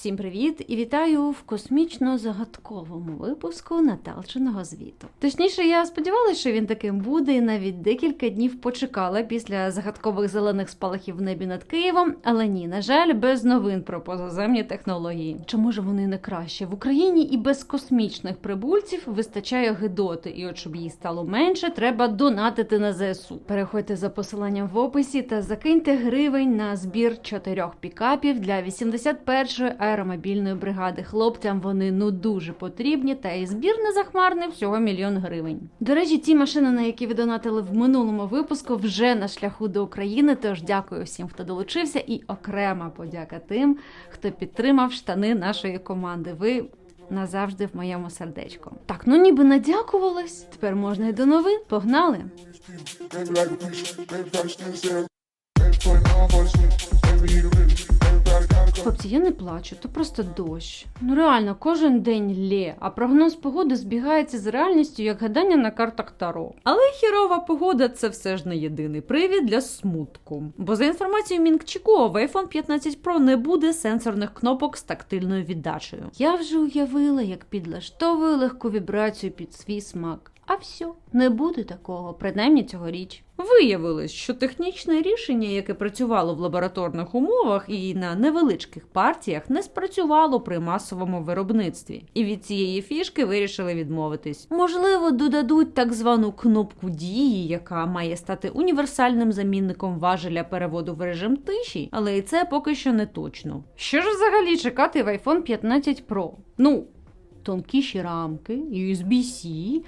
Всім привіт і вітаю в космічно-загадковому випуску Наталчиного звіту. Точніше, я сподівалася, що він таким буде, і навіть декілька днів почекала після загадкових зелених спалахів в небі над Києвом. Але ні, на жаль, без новин про позаземні технології. Чи може вони не краще в Україні і без космічних прибульців вистачає гидоти, і от щоб їй стало менше, треба донатити на ЗСУ. Переходьте за посиланням в описі та закиньте гривень на збір чотирьох пікапів для 81-ї аеромобільної бригади. Хлопцям вони ну дуже потрібні, та і збір не захмарний всього мільйон гривень. До речі, ті машини, на які ви донатили в минулому випуску, вже на шляху до України. Тож дякую всім, хто долучився, і окрема подяка тим, хто підтримав штани нашої команди. Ви назавжди в моєму сердечку. Так, ну ніби надякувалась. Тепер можна й до новин. Погнали! Хлопці, я не плачу, то просто дощ. Ну реально, кожен день лє, а прогноз погоди збігається з реальністю, як гадання на картах Таро. Але хірова погода це все ж не єдиний привід для смутку. Бо за інформацією Мінкчіко, в iPhone 15 Pro не буде сенсорних кнопок з тактильною віддачею. Я вже уявила, як підлаштовую легку вібрацію під свій смак. А все, не буде такого, принаймні цьогоріч. Виявилось, що технічне рішення, яке працювало в лабораторних умовах і на невеличких партіях, не спрацювало при масовому виробництві, і від цієї фішки вирішили відмовитись. Можливо, додадуть так звану кнопку дії, яка має стати універсальним замінником важеля переводу в режим тиші, але і це поки що не точно. Що ж взагалі чекати в iPhone 15 Pro? Ну, тонкіші рамки, USB-C,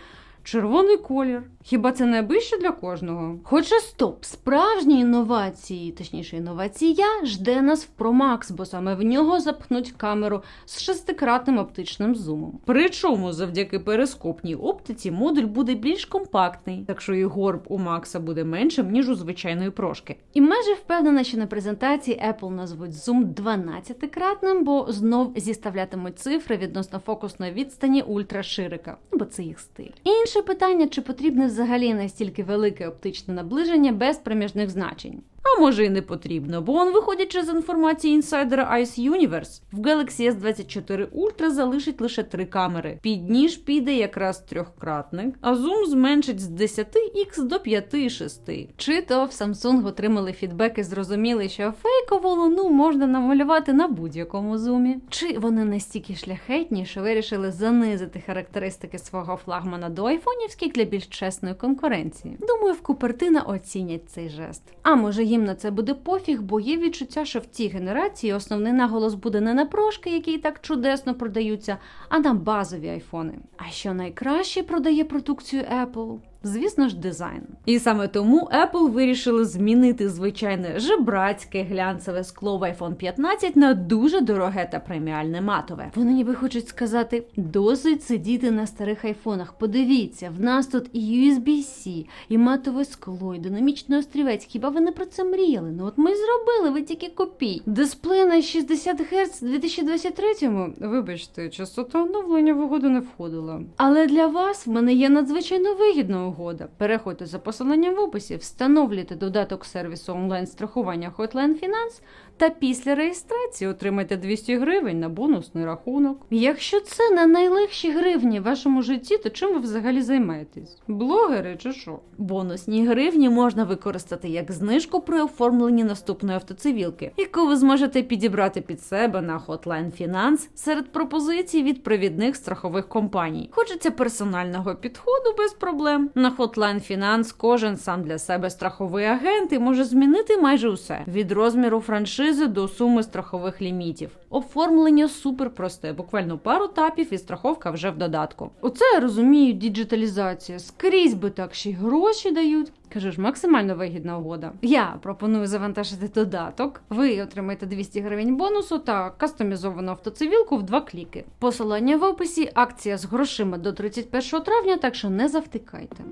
червоний колір. Хіба це не вище для кожного? Хоча стоп, справжні інновації, точніше інновація, жде нас в Max, бо саме в нього запхнуть камеру з шестикратним оптичним зумом. Причому завдяки перископній оптиці модуль буде більш компактний, так що і горб у Макса буде меншим, ніж у звичайної прошки. І майже впевнена, що на презентації Apple назвуть зум 12-кратним, бо знов зіставлятимуть цифри відносно фокусної відстані ультраширика, бо це їх стиль. Інше питання, чи потрібне взагалі настільки велике оптичне наближення без проміжних значень. А може і не потрібно, бо он, виходячи з інформації інсайдера Ice Universe, в Galaxy S24 Ultra залишить лише три камери. Під ніж піде якраз трьохкратник, а зум зменшить з 10х до 5,6. Чи то в Samsung отримали фідбек і зрозуміли, що фейкову луну можна намалювати на будь-якому зумі. Чи вони настільки шляхетні, що вирішили занизити характеристики свого флагмана до айфонівських для більш чесної конкуренції? Думаю, в Купертина оцінять цей жест. А може їм на це буде пофіг, бо є відчуття, що в цій генерації основний наголос буде не на прошки, які і так чудесно продаються, а на базові айфони. А що найкраще продає продукцію Apple? Звісно ж, дизайн. І саме тому Apple вирішили змінити звичайне жебрацьке глянцеве скло в iPhone 15 на дуже дороге та преміальне матове. Вони ніби хочуть сказати: досить сидіти на старих айфонах. Подивіться, в нас тут і USB-C, і матове скло, і динамічний острівець. Хіба ви не про це мріяли? Ну от ми й зробили, ви тільки копій. Дисплей на 60 Гц 2023-му. Вибачте, частота оновлення в угоду не входила. Але для вас в мене є надзвичайно вигідна угода. Переходьте за посиланням в описі, встановлюйте додаток сервісу онлайн-страхування Hotline Finance та після реєстрації отримайте 200 гривень на бонусний рахунок. Якщо це не найлегші гривні в вашому житті, то чим ви взагалі займаєтесь? Блогери чи що? Бонусні гривні можна використати як знижку при оформленні наступної автоцивілки, яку ви зможете підібрати під себе на Hotline Finance серед пропозицій від провідних страхових компаній. Хочеться персонального підходу без проблем. На Hotline Finance кожен сам для себе страховий агент і може змінити майже усе від розміру франшизи до суми страхових лімітів. Оформлення супер просте, буквально пару тапів і страховка вже в додатку. Оце я розумію, діджиталізація. Скрізь би так ще й гроші дають. Кажу ж, максимально вигідна угода. Я пропоную завантажити додаток. Ви отримаєте 200 гривень бонусу та кастомізовану автоцивілку в два кліки. Посилання в описі, акція з грошима до 31 травня, так що не завтикайте.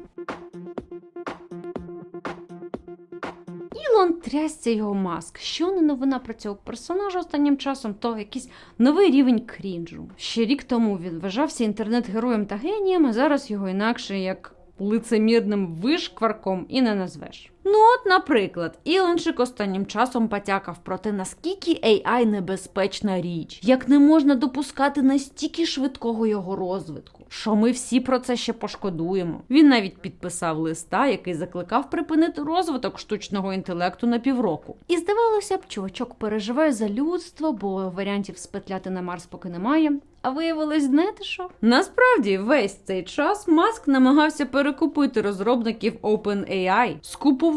Ілон трясся його маск. Що не новина про цього персонажа останнім часом, то якийсь новий рівень крінжу. Ще рік тому він вважався інтернет-героєм та генієм, а зараз його інакше як лицемірним вишкварком і не назвеш. Ну, от, наприклад, Ілончик останнім часом потякав про те, наскільки AI небезпечна річ, як не можна допускати настільки швидкого його розвитку, що ми всі про це ще пошкодуємо. Він навіть підписав листа, який закликав припинити розвиток штучного інтелекту на півроку. І здавалося б, чувачок переживає за людство, бо варіантів спетляти на Марс поки немає. А виявилось, знаєте що? Насправді, весь цей час Маск намагався перекупити розробників OpenAI,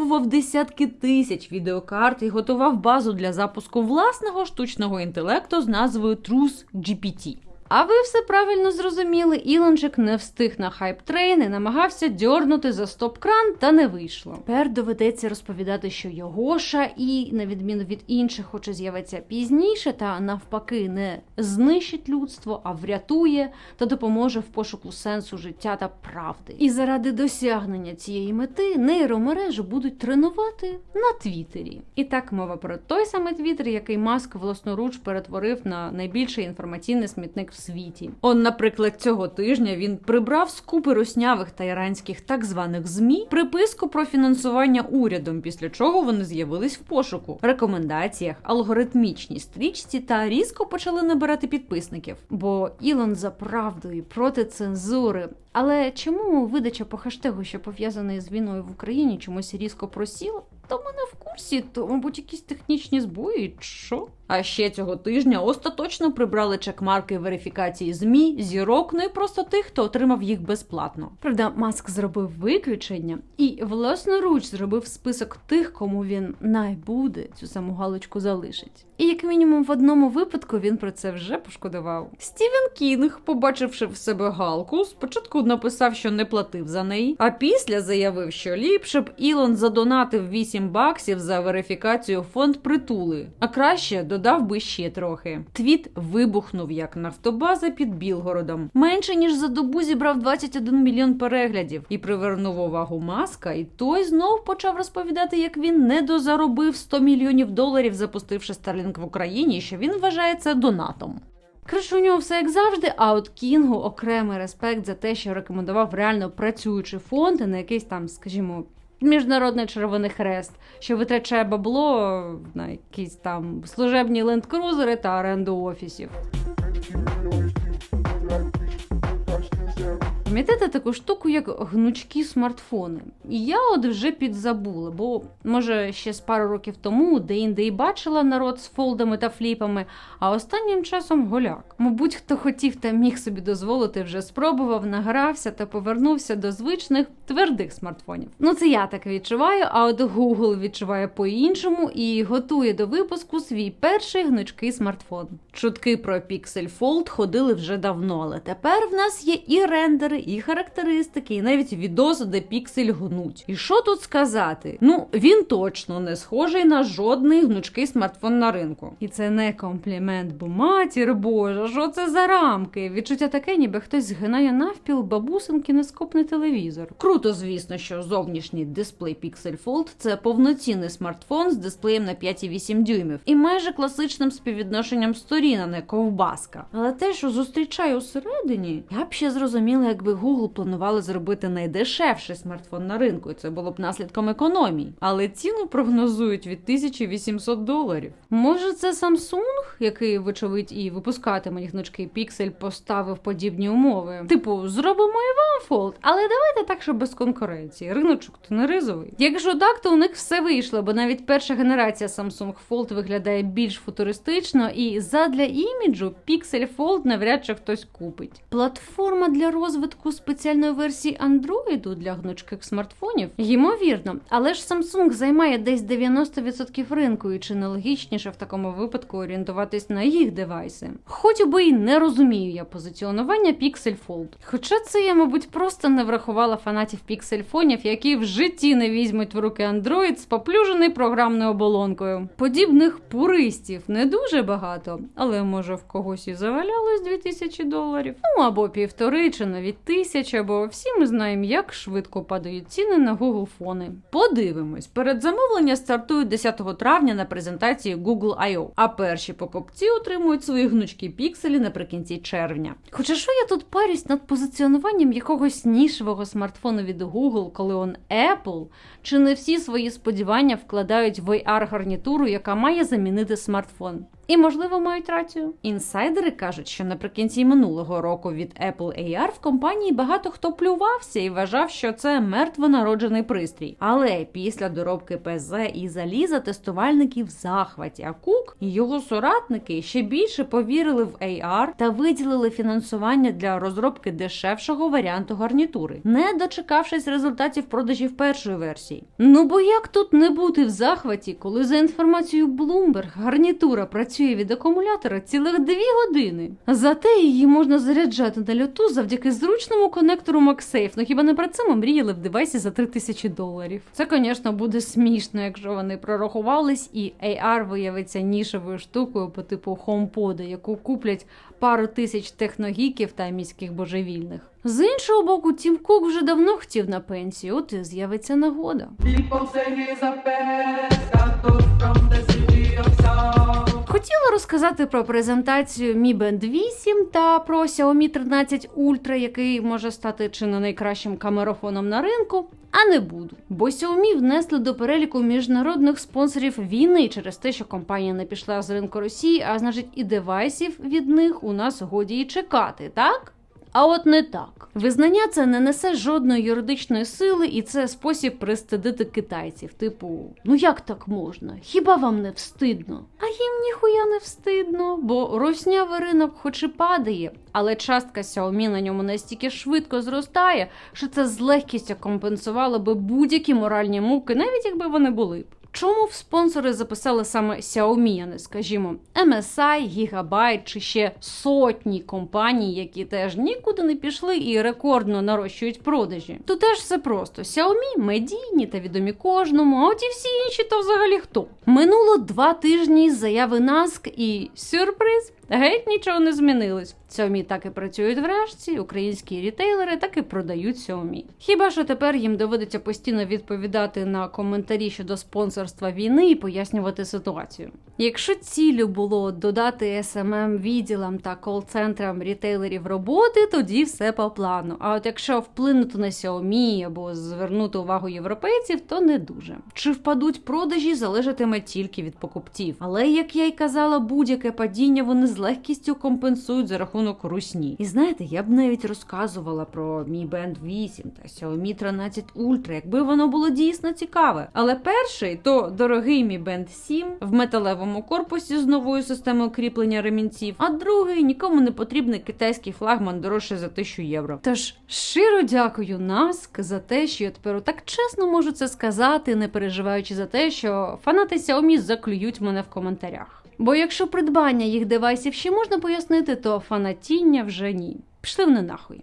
скуповував десятки тисяч відеокарт і готував базу для запуску власного штучного інтелекту з назвою Truth GPT. А ви все правильно зрозуміли, Ілончик не встиг на хайп-трейн і намагався дьорнути за стоп-кран, та не вийшло. Тепер доведеться розповідати, що Йогоша і, на відміну від інших, хоче з'явитися пізніше, та навпаки, не знищить людство, а врятує та допоможе в пошуку сенсу життя та правди. І заради досягнення цієї мети нейромережу будуть тренувати на Твіттері. І так мова про той самий Твіттер, який Маск власноруч перетворив на найбільший інформаційний смітник в світі. Он, наприклад, цього тижня він прибрав з купи руснявих та іранських так званих змі приписку про фінансування урядом, після чого вони з'явились в пошуку, рекомендаціях, алгоритмічній стрічці та різко почали набирати підписників. Бо Ілон за правду і проти цензури. Але чому видача по хештегу, що пов'язаний з війною в Україні, чомусь різко просіла? То ми не в курсі, то, мабуть, якісь технічні збої, що? А ще цього тижня остаточно прибрали чекмарки верифікації ЗМІ, зірок, ну і просто тих, хто отримав їх безплатно. Правда, Маск зробив виключення і власноруч зробив список тих, кому він найбуде цю саму галочку залишить. І як мінімум в одному випадку він про це вже пошкодував. Стівен Кінг, побачивши в себе галку, спочатку написав, що не платив за неї, а після заявив, що ліпше б Ілон задонатив 8 баксів за верифікацію фонд притули, а краще додав би ще трохи. Твіт вибухнув як нафтобаза під Білгородом. Менше ніж за добу зібрав 21 мільйон переглядів і привернув увагу маска. І той знов почав розповідати, як він недозаробив 100 мільйонів доларів, запустивши Starlink в Україні, що він вважає це донатом. Коротше, у нього все як завжди, а от Кінгу окремий респект за те, що рекомендував реально працюючий фонд, а не якийсь там, скажімо. Міжнародний Червоний Хрест, що витрачає бабло на якісь там служебні лендкрузери та оренду офісів. Пам'ятаєте таку штуку, як гнучкі смартфони? І я от вже підзабула, бо може ще з пару років тому де-інде і бачила народ з фолдами та фліпами, а останнім часом голяк. Мабуть, хто хотів та міг собі дозволити, вже спробував, награвся та повернувся до звичних твердих смартфонів. Ну це я так відчуваю, а от Google відчуває по-іншому і готує до випуску свій перший гнучкий смартфон. Чутки про Pixel Fold ходили вже давно, але тепер в нас є і рендери, і характеристики, і навіть відоси, де піксель гнуть. І що тут сказати? Ну, він точно не схожий на жодний гнучкий смартфон на ринку. І це не комплімент, бо матір Божа, що це за рамки? Відчуття таке, ніби хтось згинає навпіл бабусин кінескопний телевізор. Круто, звісно, що зовнішній дисплей Pixel Fold – це повноцінний смартфон з дисплеєм на 5,8 дюймів і майже класичним співвідношенням сторін, а не ковбаска. Але те, що зустрічаю усередині, я б ще зрозуміла, якби Google планували зробити найдешевший смартфон на ринку, і це було б наслідком економії. Але ціну прогнозують від 1800 доларів. Може, це Samsung, який, вочевидь, і випускатиме їх гнучкий Pixel, поставив подібні умови. Типу, зробимо і вам Fold, але давайте так, щоб без конкуренції. Риночок то не ризовий. Якщо так, то у них все вийшло, бо навіть перша генерація Samsung Fold виглядає більш футуристично, і задля іміджу Pixel Fold навряд чи хтось купить. Платформа для розвитку спеціальної версії Android для гнучких смартфонів? Ймовірно, але ж Samsung займає десь 90% ринку, і чи не логічніше в такому випадку орієнтуватись на їх девайси? Хоч би й не розумію я позиціонування Pixel Fold. Хоча це я, мабуть, просто не врахувала фанатів піксель-фонів, які в житті не візьмуть в руки Android з поплюжений програмною оболонкою. Подібних пуристів не дуже багато, але може в когось і завалялось 2000 доларів, ну або півтори чи навіть тисяча, бо всі ми знаємо, як швидко падають ціни на Google фони. Подивимось, передзамовлення стартують 10 травня на презентації Google I.O., а перші покупці отримують свої гнучкі пікселі наприкінці червня. Хоча що я тут парюсь над позиціонуванням якогось нішевого смартфону від Google, коли он Apple, чи не всі свої сподівання вкладають в AR-гарнітуру, яка має замінити смартфон? І, можливо, мають рацію. Інсайдери кажуть, що наприкінці минулого року від Apple AR в компанії багато хто плювався і вважав, що це мертвонароджений пристрій. Але після доробки ПЗ і заліза тестувальники в захваті. А Кук і його соратники ще більше повірили в AR та виділили фінансування для розробки дешевшого варіанту гарнітури, не дочекавшись результатів продажів першої версії. Ну бо як тут не бути в захваті, коли за інформацією Bloomberg гарнітура працює від акумулятора цілих дві години. Зате її можна заряджати на льоту завдяки зручному конектору MagSafe. Ну хіба не про це ми мріяли в девайсі за 3000 доларів? Це, звісно, буде смішно, якщо вони прорахувались, і AR виявиться нішевою штукою по типу HomePod, яку куплять пару тисяч техногіків та міських божевільних. З іншого боку, Тім Кук вже давно хотів на пенсію, от і з'явиться нагода. People say he's a best, status from the city of sound. Хотіла розказати про презентацію Mi Band 8 та про Xiaomi 13 Ultra, який може стати чи не найкращим камерафоном на ринку. А не буду, бо Xiaomi внесли до переліку міжнародних спонсорів війни через те, що компанія не пішла з ринку Росії, а значить і девайсів від них у нас годі і чекати, так? А от не так. Визнання це не несе жодної юридичної сили, і це спосіб пристидити китайців. Типу, ну як так можна? Хіба вам не встидно? А їм ніхуя не встидно, бо руснявий ринок хоч і падає, але частка Xiaomi на ньому настільки швидко зростає, що це з легкістю компенсувало би будь-які моральні муки, навіть якби вони були б. Чому в спонсори записали саме Xiaomi, а не скажімо, MSI, Gigabyte чи ще сотні компаній, які теж нікуди не пішли і рекордно нарощують продажі? Тут теж все просто: Xiaomi медійні та відомі кожному, а от і всі інші то взагалі хто? Минуло два тижні заяви наск і сюрприз. Геть нічого не змінилось. Xiaomi так і працюють в українські рітейлери так і продають Xiaomi. Хіба що тепер їм доведеться постійно відповідати на коментарі щодо спонсорства війни і пояснювати ситуацію. Якщо ціллю було додати SMM відділам та кол-центрам рітейлерів роботи, тоді все по плану. А от якщо вплинути на Xiaomi або звернути увагу європейців, то не дуже. Чи впадуть продажі, залежатиме тільки від покупців. Але як я й казала, будь-яке падіння вони з легкістю компенсують за рахунок русні. І знаєте, я б навіть розказувала про Mi Band 8 та Xiaomi 13 Ultra, якби воно було дійсно цікаве. Але перший то дорогий Mi Band 7 в металевому корпусі з новою системою кріплення ремінців, а другий нікому не потрібний китайський флагман дорожче за 1000 євро. Тож щиро дякую Наск за те, що я тепер так чесно можу це сказати, не переживаючи за те, що фанати Xiaomi заклюють мене в коментарях. Бо якщо придбання їх девайсів ще можна пояснити, то фанатіння вже ні. Пішли вони нахуй.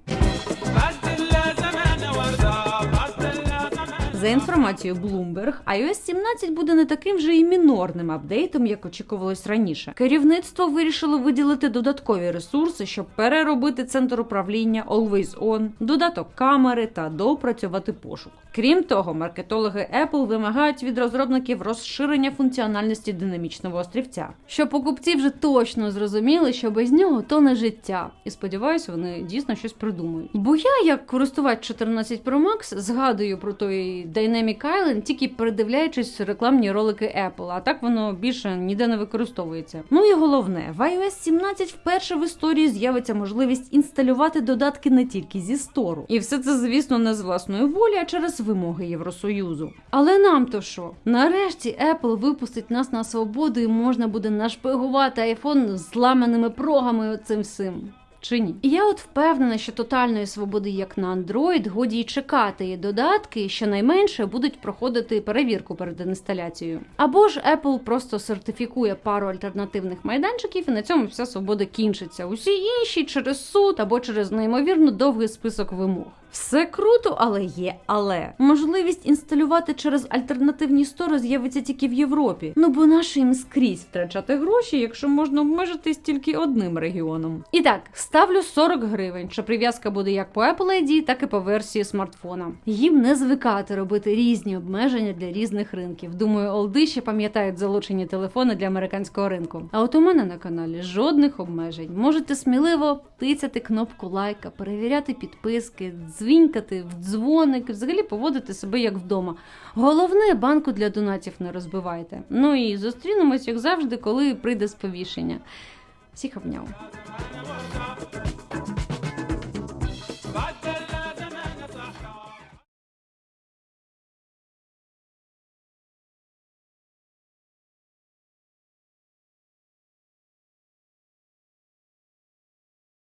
За інформацією Bloomberg, iOS 17 буде не таким же і мінорним апдейтом, як очікувалось раніше. Керівництво вирішило виділити додаткові ресурси, щоб переробити центр управління Always On, додаток камери та допрацювати пошук. Крім того, маркетологи Apple вимагають від розробників розширення функціональності динамічного острівця, щоб покупці вже точно зрозуміли, що без нього то не життя. І сподіваюся, вони дійсно щось придумають. Бо я, як користувач 14 Pro Max, згадую про той Dynamic Island, тільки передивляючись рекламні ролики Apple, а так воно більше ніде не використовується. Ну і головне, в iOS 17 вперше в історії з'явиться можливість інсталювати додатки не тільки зі стору. І все це, звісно, не з власної волі, а через вимоги Євросоюзу. Але нам то що? Нарешті Apple випустить нас на свободу і можна буде нашпигувати з зламаними прогами цим всім. Чи ні? І я от впевнена, що тотальної свободи, як на Android, годі й чекати і додатки, щонайменше будуть проходити перевірку перед інсталяцією. Або ж Apple просто сертифікує пару альтернативних майданчиків, і на цьому вся свобода кінчиться. Усі інші через суд або через неймовірно довгий список вимог. Все круто, але є але. Можливість інсталювати через альтернативні стори з'явиться тільки в Європі. Ну бо наше їм скрізь втрачати гроші, якщо можна обмежитись тільки одним регіоном. І так, ставлю 40 гривень, що прив'язка буде як по Apple ID, так і по версії смартфона. Їм не звикати робити різні обмеження для різних ринків. Думаю, олди ще пам'ятають залучені телефони для американського ринку. А от у мене на каналі жодних обмежень. Можете сміливо тицяти кнопку лайка, перевіряти підписки, дзвінькати в дзвоник, взагалі поводити себе як вдома. Головне, банку для донатів не розбивайте. Ну і зустрінемось, як завжди, коли прийде сповіщення. Всіх обняв.